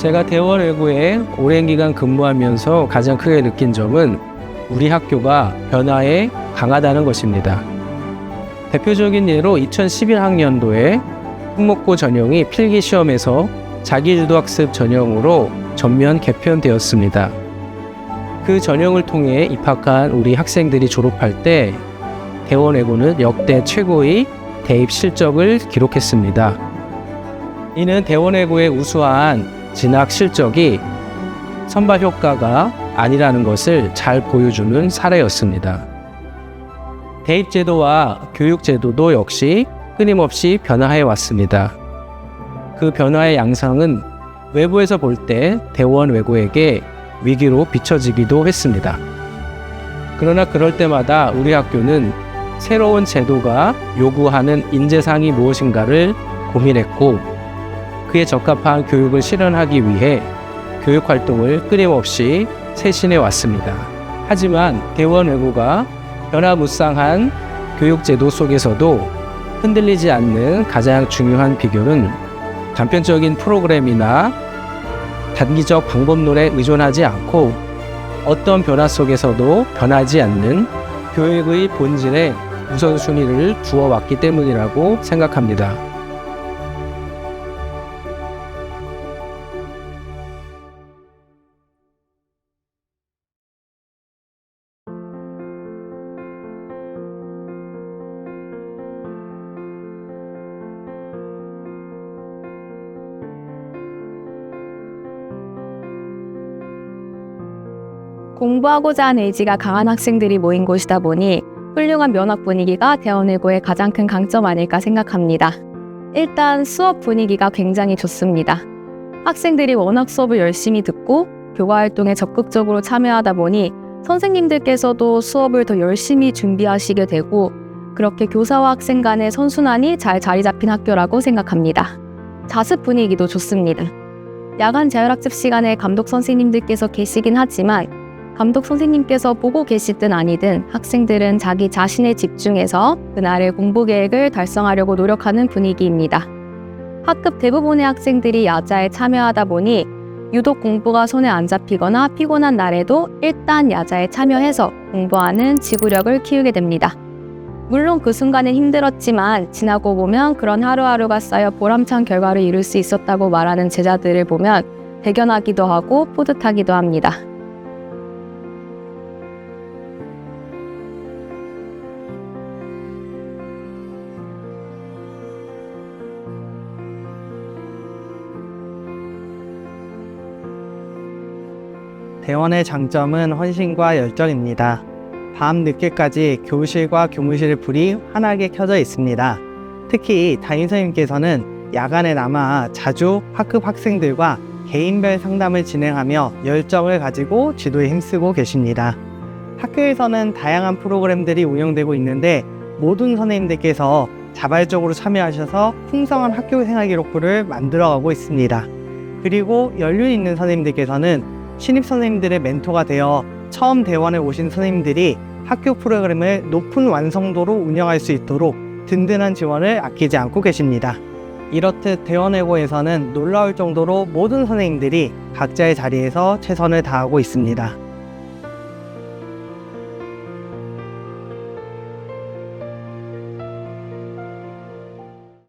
제가 대원외고에 오랜 기간 근무하면서 가장 크게 느낀 점은 우리 학교가 변화에 강하다는 것입니다. 대표적인 예로 2011학년도에 특목고 전형이 필기 시험에서 자기주도학습 전형으로 전면 개편되었습니다. 그 전형을 통해 입학한 우리 학생들이 졸업할 때 대원외고는 역대 최고의 대입 실적을 기록했습니다. 이는 대원외고의 우수한 진학 실적이 선발 효과가 아니라는 것을 잘 보여주는 사례였습니다. 대입 제도와 교육 제도도 역시 끊임없이 변화해 왔습니다. 그 변화의 양상은 외부에서 볼 때 대원 외고에게 위기로 비춰지기도 했습니다. 그러나 그럴 때마다 우리 학교는 새로운 제도가 요구하는 인재상이 무엇인가를 고민했고 그에 적합한 교육을 실현하기 위해 교육 활동을 끊임없이 쇄신해 왔습니다. 하지만 대원 외고가 변화무쌍한 교육 제도 속에서도 흔들리지 않는 가장 중요한 비결은 단편적인 프로그램이나 단기적 방법론에 의존하지 않고 어떤 변화 속에서도 변하지 않는 교육의 본질에 우선순위를 두어왔기 때문이라고 생각합니다. 공부하고자 하는 의지가 강한 학생들이 모인 곳이다 보니 훌륭한 면학 분위기가 대원외고의 가장 큰 강점 아닐까 생각합니다. 일단 수업 분위기가 굉장히 좋습니다. 학생들이 워낙 수업을 열심히 듣고 교과 활동에 적극적으로 참여하다 보니 선생님들께서도 수업을 더 열심히 준비하시게 되고 그렇게 교사와 학생 간의 선순환이 잘 자리 잡힌 학교라고 생각합니다. 자습 분위기도 좋습니다. 야간 자율학습 시간에 감독 선생님들께서 계시긴 하지만 감독 선생님께서 보고 계시든 아니든 학생들은 자기 자신에 집중해서 그날의 공부 계획을 달성하려고 노력하는 분위기입니다. 학급 대부분의 학생들이 야자에 참여하다 보니 유독 공부가 손에 안 잡히거나 피곤한 날에도 일단 야자에 참여해서 공부하는 지구력을 키우게 됩니다. 물론 그 순간은 힘들었지만 지나고 보면 그런 하루하루가 쌓여 보람찬 결과를 이룰 수 있었다고 말하는 제자들을 보면 대견하기도 하고 뿌듯하기도 합니다. 대원의 장점은 헌신과 열정입니다. 밤 늦게까지 교실과 교무실의 불이 환하게 켜져 있습니다. 특히 담임 선생님께서는 야간에 남아 자주 학급 학생들과 개인별 상담을 진행하며 열정을 가지고 지도에 힘쓰고 계십니다. 학교에서는 다양한 프로그램들이 운영되고 있는데 모든 선생님들께서 자발적으로 참여하셔서 풍성한 학교 생활 기록부를 만들어가고 있습니다. 그리고 연륜 있는 선생님들께서는 신입 선생님들의 멘토가 되어 처음 대원에 오신 선생님들이 학교 프로그램을 높은 완성도로 운영할 수 있도록 든든한 지원을 아끼지 않고 계십니다. 이렇듯 대원외고에서는 놀라울 정도로 모든 선생님들이 각자의 자리에서 최선을 다하고 있습니다.